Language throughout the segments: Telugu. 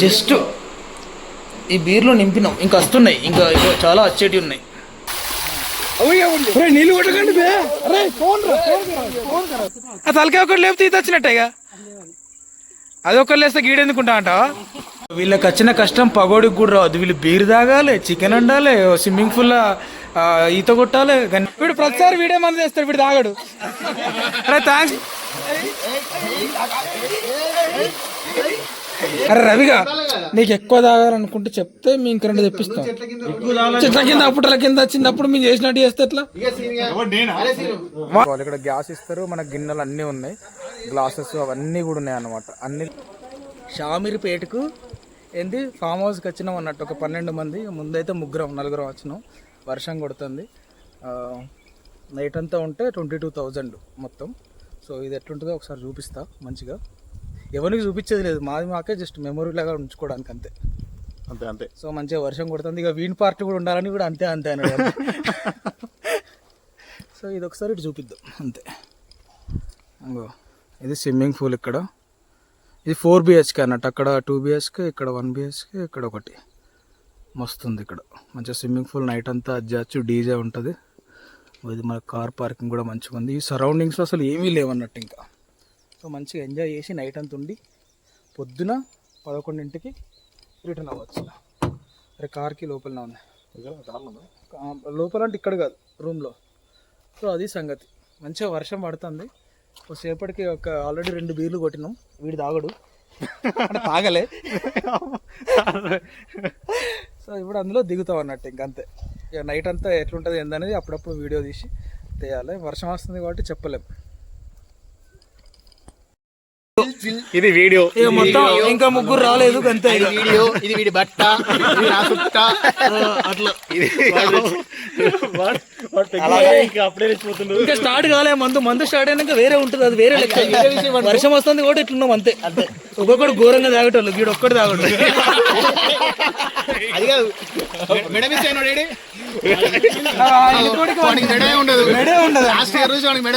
జస్ట్ ఈ బీర్లో నింపినాం ఇంకా వస్తున్నాయి ఇంకా ఇగో చాలా వచ్చేటివి ఉన్నాయి ఒరేయ్, నీళ్ళు కొట్టకండి బే అరే ఫోన్ రా ఫోన్ రా ఆ తలకాయ ఒకటి లేపితే ఈత వచ్చినట్టేగా అది ఒకటి లేస్తే గీడెందుకుంటా అంటావా వీళ్ళకి వచ్చిన కష్టం పగోడికి కూడా రాదు వీళ్ళు బీర్ తాగాలి చికెన్ వండాలి స్విమ్మింగ్ పూల్ ఈత కొట్టాలి గన్- వీడు ప్రతిసారి వీడే మంది చేస్తాడు వీడు తాగాడు అరే థ్యాంక్స్ అరే రవిగా నీకు ఎక్కువ తాగాలనుకుంటే చెప్తే మేము ఇంక రెండు తెప్పిస్తాం. చెట్ల కింద అప్పుట్ల కింద చిన్నప్పుడు మేము చేసినట్టు చేస్తే ఎట్లా? వాళ్ళు ఇక్కడ గ్యాస్ ఇస్తారు మన గిన్నెలు అన్నీ ఉన్నాయి. గ్లాసెస్ అవన్నీ కూడా ఉన్నాయి అన్నమాట. అన్ని షామీర్పేటకు ఏంది ఫామ్ హౌస్కి వచ్చినాం అన్నట్టు ఒక పన్నెండు మంది ముందైతే ముగ్గురం నలుగురం వచ్చినాం. వర్షం కొడుతుంది. నైట్ అంతా ఉంటే ట్వంటీ టూ థౌజండ్ మొత్తం. సో ఇది ఎట్లుంటుందో ఒకసారి చూపిస్తా మంచిగా. ఎవరికి చూపించేది లేదు. మాది మాకే జస్ట్ మెమొరీ లాగా ఉంచుకోవడానికి అంతే. అంతే అంతే. సో మంచిగా వర్షం కొడుతుంది ఇక వీన్ పార్టీ కూడా ఉండాలని కూడా అంతే అంతే అన్నాడు సో ఇది ఒకసారి ఇటు చూపిద్దాం అంతే. అంగో ఇది స్విమ్మింగ్ పూల్ ఇక్కడ. ఇది ఫోర్ బిహెచ్కే అన్నట్టు. అక్కడ టూ బిహెచ్కే ఇక్కడ వన్ బిహెచ్కే ఇక్కడ ఒకటి. మస్తుంది ఇక్కడ. మంచిగా స్విమ్మింగ్ పూల్ నైట్ అంతా అడ్జచ్చు డీజే ఉంటుంది. ఇది మన కార్ పార్కింగ్ కూడా మంచిగా ఉంది ఈ సరౌండింగ్స్లో అసలు ఏమీ లేవన్నట్టు ఇంకా. సో మంచిగా ఎంజాయ్ చేసి నైట్ అంతా ఉండి పొద్దున పదకొండింటికి రిటర్న్ అవ్వచ్చు. అరే కార్కి లోపలనే ఉంది లోపల అంటే ఇక్కడ కాదు రూమ్లో. సో అది సంగతి. మంచిగా వర్షం పడుతుంది. సేపటికి ఒక ఆల్రెడీ రెండు బీర్లు కొట్టినాం. వీడు తాగడు. అంటే తాగలే. సో ఇప్పుడు అందులో దిగుతాం అన్నట్టు ఇంకంతే ఇక నైట్ అంతా ఎట్లుంటుంది ఏందనేది అప్పుడప్పుడు వీడియో తీసి తీయాలి. వర్షం వస్తుంది కాబట్టి చెప్పలేం. ఇది వీడియో. ఇక మొత్తం ఇంకా ముగ్గురు రాలేదు అంతే. వీడియో ఇది వీడి బట్ట ఇది నా సుట్ట. అట్లా. ఇంకా స్టార్ట్ కాలే మందు మందు స్టార్ట్ అయినాక వేరే ఉంటుంది అది వేరే లెక్క. వర్షం వస్తుంది కూడా ఇట్లున్నాం అంతే. ఒక్కొక్కడు ఘోరంగా తాగేటోళ్ళు వీడు ఒక్కడు తాగడు. అది కాదు. మెడ వాడికి మెడే ఉండదు. మెడే ఉండదు. లాస్ట్ ఇయర్ రోజు వాడికి మెడ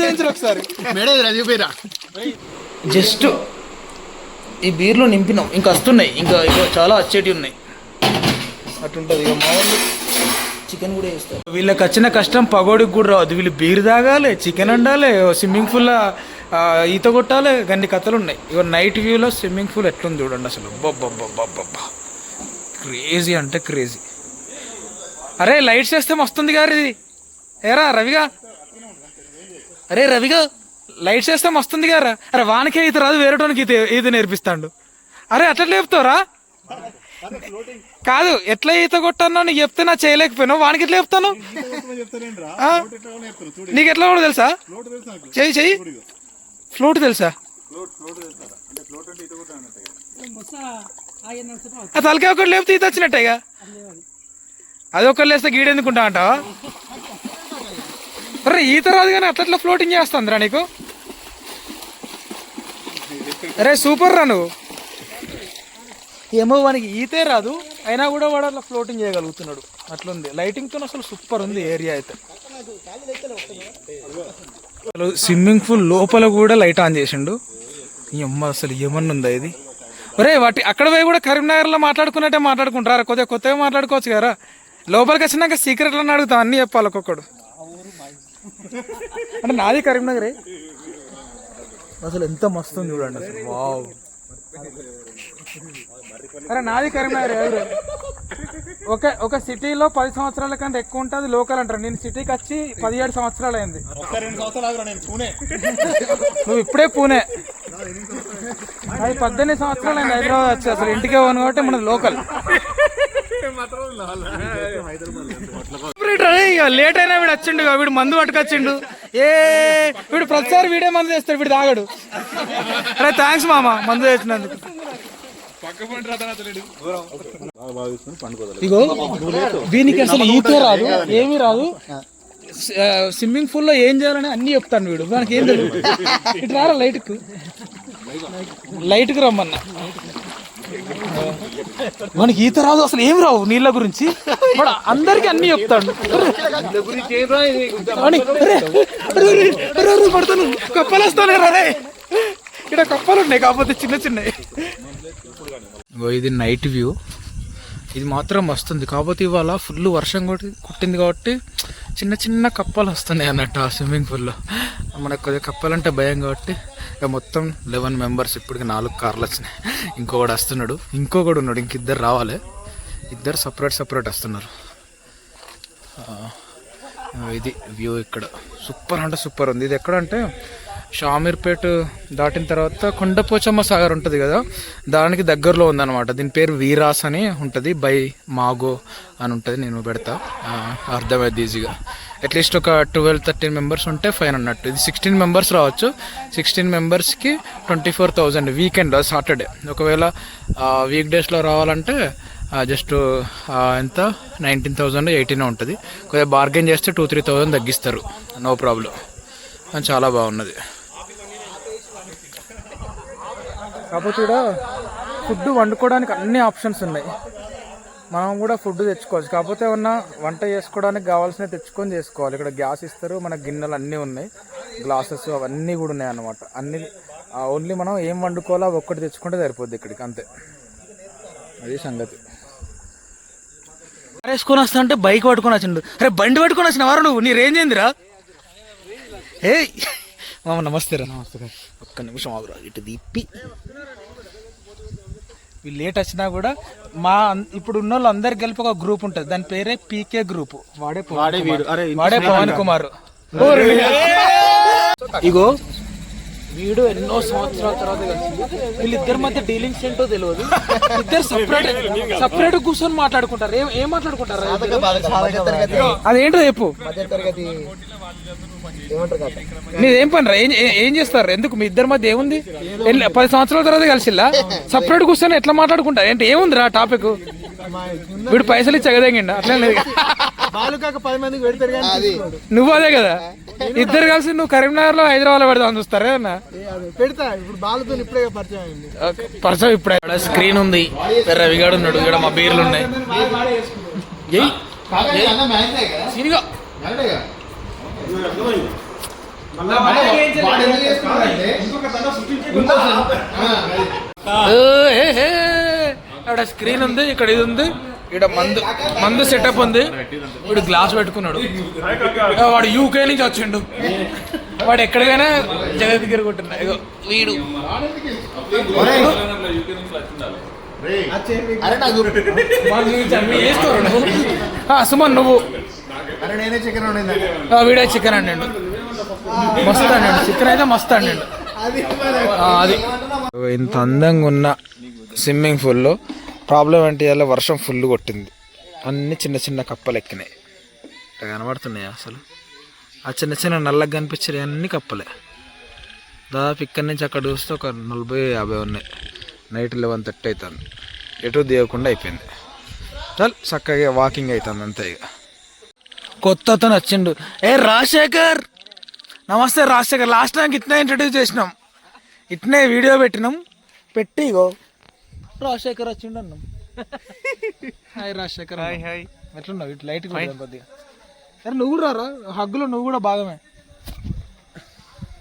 చేయించరు ఒకసారి. మెడ చూపిరా జస్ట్ ఈ బీర్లో నింపినాం. ఇంకా వస్తున్నాయి. ఇంకా ఇగో చాలా వచ్చేటివి ఉన్నాయి. అట్లుంటుంది ఇక మా వాళ్ళు చికెన్ కూడా వేస్తారు వీళ్ళకి వచ్చిన కష్టం పగోడికి కూడా రాదు వీళ్ళు బీర్ తాగాలి చికెన్ వండాలి స్విమ్మింగ్ పూల్ ఈత కొట్టాలి గన్ని కథలు ఉన్నాయి. ఇక నైట్ వ్యూలో స్విమ్మింగ్ పూల్ ఎట్లుంది చూడండి అసలు. బొబ్బబ్బబ్బబ్బబ్బా క్రేజీ అంటే క్రేజీ. అరే లైట్స్ వేస్తే మస్తుంది గారు ఇది ఏరా రవిగా? అరే రవిగా? లైట్స్ వేస్తే మస్తుంది కదరా? అరే వానికే ఈత రాదు వేరేటోనికి ఈత ఈత నేర్పిస్తాడు. అరే అట్లా లేపుతావురా కాదు ఎట్లా ఈత కొట్టానో నీకు చెప్తే నా చేయలేకపోయినావు. వానికి ఎట్లా చెప్తాను? నీకు ఎట్లా కూడా తెలుసా? చెయ్యి చెయ్యి. ఫ్లూట్ తెలుసా? ఆ తలకాయ ఒకటి లేపితే ఈత వచ్చినట్టేగా? అది ఒకటి లేస్తే గీడెందుకుంటా అంటావా? అరే ఈత రాదు కానీ అట్లా ఫ్లోటింగ్ చేస్తుందిరా నీకు. అరే సూపర్ రా నువ్వు. ఏమో వానికి ఈతే రాదు అయినా కూడా వాడు అట్లా ఫ్లోటింగ్ చేయగలుగుతున్నాడు. అట్లుంది. లైటింగ్తో అసలు సూపర్ ఉంది ఏరియా అయితే. అసలు స్విమ్మింగ్ పూల్ లోపల కూడా లైట్ ఆన్ చేసిండు. అమ్మ అసలు ఏమన్నా ఉందా ఇది? ఒరే వాటి అక్కడ పోయి కూడా కరీంనగర్లో మాట్లాడుకున్నట్టే మాట్లాడుకుంటారా? కొద్దిగా కొత్తగా మాట్లాడుకోవచ్చు కదా లోపలికి వచ్చినాక సీక్రెట్లను అడుగుతాం అన్నీ చెప్పాలి ఒక్కొక్కడు. అంటే నాది కరీంనగరే. అసలు ఎంత మస్తు ఉంది చూడండి అసలు. వావ్. అరే నాది కరీంనగర్ ఎవరు? ఒక ఒక సిటీలో పది సంవత్సరాల కంటే ఎక్కువ ఉంటుంది లోకల్ అంటారు. నేను సిటీకి వచ్చి పదిహేడు సంవత్సరాలు అయింది. నువ్వు ఇప్పుడే పూణే. అది పద్దెనిమిది సంవత్సరాలు అయింది హైదరాబాద్ వచ్చి. అసలు ఇంటికే పోను కాబట్టి మన లోకల్. లేట్ అయినా వీడు వచ్చిండు ఇక వీడు మందు పట్టుకొచ్చిండు. ఏ వీడు ప్రతిసారి వీడే మందు చేస్తాడు వీడు తాగడు. అరే థ్యాంక్స్ మామ మందు తెచ్చినందుకు ఇగో వీనికి అసలు ఈతే రాదు ఏమీ రాదు. స్విమ్మింగ్ పూల్లో ఏం చేయాలని అన్ని చెప్తాను వీడు. మనకి ఏం తెలియదు ఇటు రారా లైట్కు? లైట్కు రమ్మన్నా. మనకి ఈత రాదు అసలు ఏం రావు నీళ్ళ గురించి. వాడు అందరికి అన్ని చెప్తాడు. పడతాను. కప్పలేస్తాను రే ఇక్కడ కప్పలు ఉన్నాయి కాకపోతే చిన్న చిన్నవి. ఇది నైట్ వ్యూ ఇది మాత్రం వస్తుంది. కాకపోతే ఇవాళ ఫుల్ వర్షం కొట్టి కుట్టింది కాబట్టి చిన్న చిన్న కప్పలు వస్తున్నాయి అన్నట్టు ఆ స్విమ్మింగ్ పూల్లో మనకు కొద్దిగా కప్పాలంటే భయం కాబట్టి ఇక మొత్తం లెవెన్ మెంబర్స్ ఇప్పటికి నాలుగు కార్లు వచ్చినాయి. ఇంకొకడు వస్తున్నాడు. ఇంకొకడు ఉన్నాడు. ఇంక ఇద్దరు రావాలి. ఇద్దరు సపరేట్ సపరేట్ వస్తున్నారు. ఇది వ్యూ ఇక్కడ. సూపర్ అంటే సూపర్ ఉంది. ఇది ఎక్కడ అంటే షామీర్పేట దాటిన తర్వాత కొండపోచమ్మ సాగర్ ఉంటుంది కదా దానికి దగ్గరలో ఉందన్నమాట. దీని పేరు వీరాస్ అని ఉంటుంది బై మాగో అని ఉంటుంది నేను పెడతా. అర్థమైంది ఈజీగా. అట్లీస్ట్ ఒక ట్వెల్వ్ థర్టీన్ మెంబర్స్ ఉంటే ఫైన్ అన్నట్టు. ఇది సిక్స్టీన్ మెంబర్స్ రావచ్చు. సిక్స్టీన్ మెంబర్స్కి twenty four thousand weekend Saturday. ఒకవేళ వీక్ డేస్లో రావాలంటే జస్ట్ ఎంత? నైన్టీన్ థౌజండ్ ఎయిటీన్ ఉంటుంది. కొద్దిగా బార్గెన్ చేస్తే టూ త్రీ థౌజండ్ తగ్గిస్తారు. No problem. చాలా బాగున్నది. కాకపోతే ఇక్కడ ఫుడ్ వండుకోవడానికి అన్ని ఆప్షన్స్ ఉన్నాయి. మనం కూడా ఫుడ్ తెచ్చుకోవచ్చు. కాకపోతే ఏమన్నా వంట చేసుకోవడానికి కావాల్సినవి తెచ్చుకొని చేసుకోవాలి. ఇక్కడ గ్యాస్ ఇస్తారు మన గిన్నెలు అన్నీ ఉన్నాయి. గ్లాసెస్ అవన్నీ కూడా ఉన్నాయి అన్నమాట అన్ని ఓన్లీ మనం ఏం వండుకోవాలో అవి ఒక్కటి తెచ్చుకుంటే సరిపోద్ది ఇక్కడికి అంతే. అది సంగతి. వేసుకొని వస్తా అంటే బైక్ పట్టుకొని వచ్చిండు. అరే బండి పట్టుకొని వచ్చిన వారు నువ్వు? నీ రేంజ్ ఏందిరా? ఏ మామ నమస్తే రా. నమస్తే ఒక్క నిమిషం ఆగురా ఇటు దిప్పి వీళ్ళు లేట్ వచ్చినా కూడా మా ఇప్పుడు ఉన్న వాళ్ళు అందరు కలిపి ఒక గ్రూప్ ఉంటుంది. దాని పేరే పీకే గ్రూప్. వాడే వాడే వాడే. పవన్ కుమార్. ఇగో వీడు ఎన్నో సంవత్సరాల తర్వాత కలిసింది వీళ్ళిద్దరి మధ్య డీలింగ్స్ ఏంటో తెలియదు ఇద్దరు సపరేట్ సపరేట్ కూర్చొని మాట్లాడుకుంటారు. ఏం ఏం మాట్లాడుకుంటారు? అదేంటో చెప్పు. కదా. మీదేం పని రా ఏం చేస్తారు? ఎందుకు? మీ ఇద్దరి మధ్య ఏముంది? పది సంవత్సరాల తర్వాత కలిసిల్లా? సపరేట్ కూర్చొని ఎట్లా మాట్లాడుకుంటారు? ఏంటి? ఏముంది రా టాపిక్ వీడు పైసలు ఇచ్చి ఎగదంగిండా? అట్లా లేదు నువ్వు అదే కదా. ఇద్దరు కలిసి నువ్వు కరీంనగర్లో హైదరాబాద్లో పెడదాం చూస్తారా అన్న పెడతా. ఇప్పుడు బాలుతో ఇప్పుడే పరిచయం అయింది. పర్సన్ ఇప్పుడే. స్క్రీన్ ఉంది. పెద్ద రవిగాడు ఉన్నాడు. ఇక్కడ మా బీర్లు ఉన్నాయి. ఏయ్ సీనిగా. అక్కడ స్క్రీన్ ఉంది. ఇక్కడ ఇది ఉంది. ఇక్కడ మందు మందు సెటప్ ఉంది. వీడు గ్లాస్ పెట్టుకున్నాడు. వాడు యూకే నుంచి వచ్చిండు. వాడు ఎక్కడికైనా జగద్గిరి కొట్టిన ఇగో వీడు. సుమన్ నువ్వు వీడే చికెన్ అండి మస్తు అండి చికెన్ అయితే మస్తు అండి అది. ఇంత అందంగా ఉన్న స్విమ్మింగ్ పూల్లో ప్రాబ్లం ఏంటి అలా వర్షం ఫుల్ కొట్టింది. అన్ని చిన్న చిన్న కప్పలు ఎక్కినాయి ఇట్లా కనబడుతున్నాయి అసలు? ఆ చిన్న చిన్న నల్లగా కనిపించే అన్ని కప్పలే. దాదాపు ఇక్కడి నుంచి అక్కడ చూస్తే ఒక నలభై యాభై ఉన్నాయి. నైట్ లెవెన్ థర్టీ అవుతుంది ఎటు దిగకుండా అయిపోయింది. చాలు చక్కగా వాకింగ్ అవుతుంది అంతే ఇక. కొత్త అతను వచ్చిండు. ఏ రాజశేఖర్! నమస్తే రాజశేఖర్. లాస్ట్ టైంకి ఇట్నే ఇంట్రడ్యూస్ చేసినాం. ఇట్నే వీడియో పెట్టినాం. పెట్టి ఇగో రాజశేఖర్ వచ్చిండు అన్నాం హాయ్ రాజశేఖర్ హాయ్ హాయ్. ఎట్లున్నావు? ఇటు లైట్ కొద్దిగా. సరే నువ్వు కూడా రారా హగ్గులో నువ్వు కూడా భాగమే.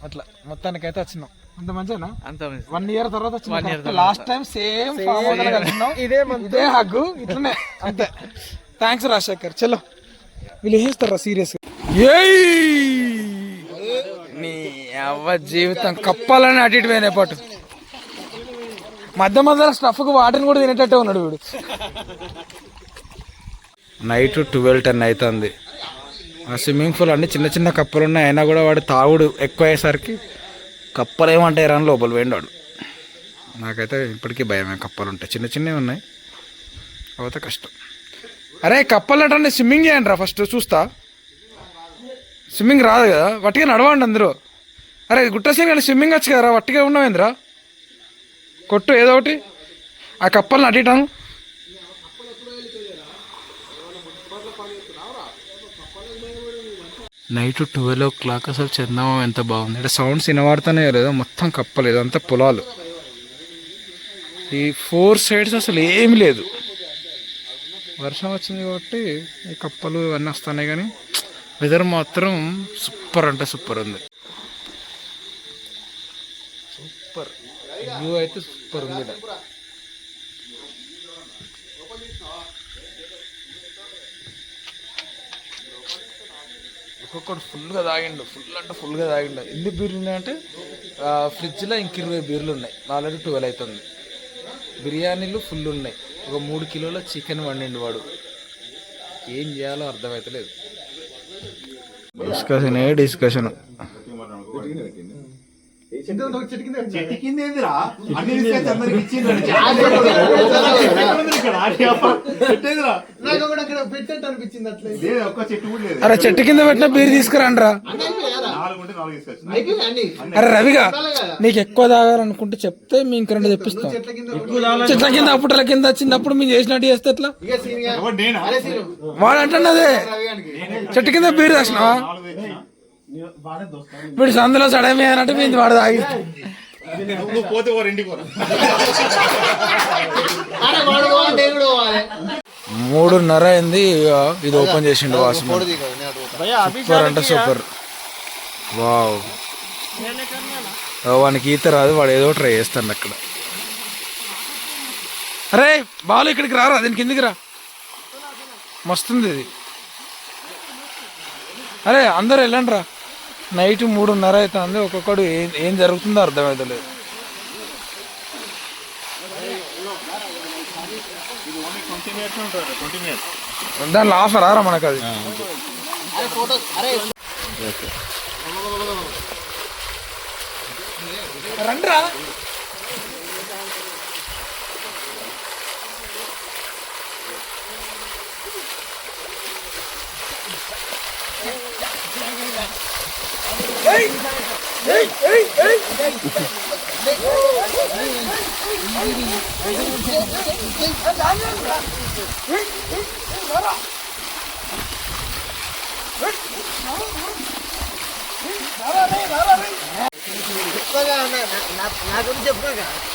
అట్లా. మొత్తానికైతే వచ్చినాం. అంత మంచిగా అంత వన్ ఇయర్ తర్వాత వచ్చిన. లాస్ట్ టైం సేమ్ ఇదే ఇదే హగ్గు. ఇట్లనే. అంతే. థ్యాంక్స్ రాజశేఖర్. చలో. వీళ్ళు ఏం చేస్తారా సీరియస్ నీ అవ్వ జీవితం కప్పాలని అటు ఇటు పోయిన పాటు. మధ్య మధ్యలో స్టఫ్కి వాటిని కూడా తినేటట్టే ఉన్నాడు వీడు. నైట్ ట్వెల్వ్ టెన్ అవుతుంది. ఆ స్విమ్మింగ్ పూల్ అన్ని చిన్న చిన్న కప్పలు ఉన్నాయి. అయినా కూడా వాడు తాగుడు ఎక్కువ అయ్యేసరికి కప్పలు ఏమంటాయి రాని లోపల పోయిండాడు నాకైతే ఇప్పటికీ భయమే కప్పలు ఉంటాయి చిన్న చిన్నవి ఉన్నాయి. కాకపోతే కష్టం. అరే కప్పలు అంటే స్విమ్మింగ్ చేయండి రా ఫస్ట్ చూస్తా. స్విమ్మింగ్ రాదు కదా. వట్టిగా నడవండి అందరూ. అరే గుట్టసేని కానీ స్విమ్మింగ్ వచ్చు కదరా వట్టిగా ఉన్నావేంద్రా? కొట్టు ఏదో ఒకటి. ఆ కప్పల్ని అడిటాను నైట్ ట్వెల్వ్ ఓ క్లాక్ అసలు చందమా ఎంత బాగుంది. అంటే సౌండ్స్ వినబడుతూనే లేదు. మొత్తం కప్పలేదు అంతా పొలాలు. ఈ ఫోర్ సైడ్స్ అసలు ఏమి లేదు. వర్షం వచ్చింది కాబట్టి ఈ కప్పలు ఇవన్నీ వస్తున్నాయి కానీ వెదర్ మాత్రం సూపర్ అంటే సూపర్ ఉంది. వ్యూ అయితే సూపర్ ఉంది. ఒక్కొక్కడు ఫుల్గా తాగిండు. ఫుల్ అంటే ఫుల్గా తాగిండు. ఎన్ని బీర్లు ఉన్నాయంటే ఫ్రిడ్జ్లో ఇంక ఇరవై బీర్లు ఉన్నాయి. ఆల్రెడీ ట్వెల్వ్ అవుతుంది బిర్యానీలు ఫుల్ ఉన్నాయి. ఒక మూడు కిలోల చికెన్ వండిండు వాడు. ఏం చేయాలో అర్థమవుతలేదు డిస్కషన్ ఏ డిస్కషన్ చెట్టు కింద ఏందిరా అన్ని తీసుకొచ్చి అందరికి ఇచ్చిండ్రు. పెట్టేదిరా. నాకు కూడా అక్కడ పెట్టినట్టు అనిపించింది అట్లా లేదు ఒక్క చెట్టు కూడా లేదు. అరే చెట్టు కింద పెట్టిన బీర్ తీసుకురండ్రా. అరే రవిగా నీకు ఎక్కువ తాగాలనుకుంటే చెప్తే మేము ఇంక రెండు తెప్పిస్తాం. చెట్ల కింద అప్పుటల కింద వచ్చినప్పుడు మేము చేసినట్టు చేస్తే ఎట్లా? వాడు అంటున్నదే. చెట్టు కింద బీర్ తెచ్చినావా వీడు సందులో సడమే అన్నట్టు మేము వాడు తాగి నువ్వు పోతే ఓ పోవాలి మూడున్నర అయింది ఇక ఇది ఓపెన్ చేసిండు వాసు సూపర్ అంటే సూపర్. వావ్. వానికి ఈత రాదు వాడు ఏదో ట్రై చేస్తాడు అక్కడ. అరే బాలు ఇక్కడికి రారా? దీని కిందికి రా. మస్తుంది ఇది. అరే అందరు వెళ్ళండి రా. నైట్ మూడున్నర అవుతుంది. ఒక్కొక్కడు ఏం ఏం జరుగుతుందో అర్థమవుతలేదు దాంట్లో ఆఫర్ ఆరా మనకు అది రండిరా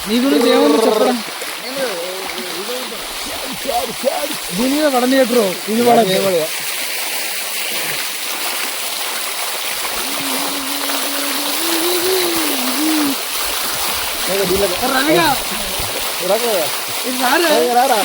నీ గురించి ఏమన్నా చెప్పడం దీని మీద పడనీయట్రు. ఇది పడదు రవిగా ఇది రారా?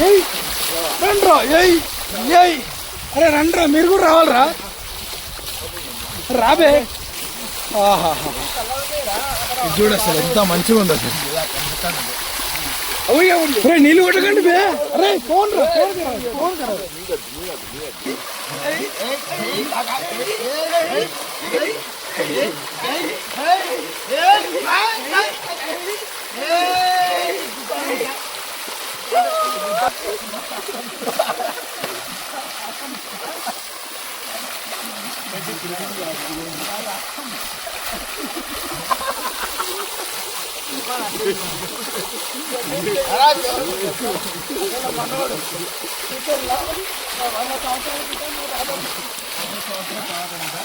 ఏయ్ రండ్రా ఏయ్ ఏయ్ అరే రండ్రా మీరు కూడా రావాలరా రాబే ఆహాహా. చూడు అసలు ఎంత మంచిగా ఉంది అసలు అరే నీళ్ళు కొట్టకండి బే అరే ఫోన్ రా ఫోన్ కరా ఫోన్ కరా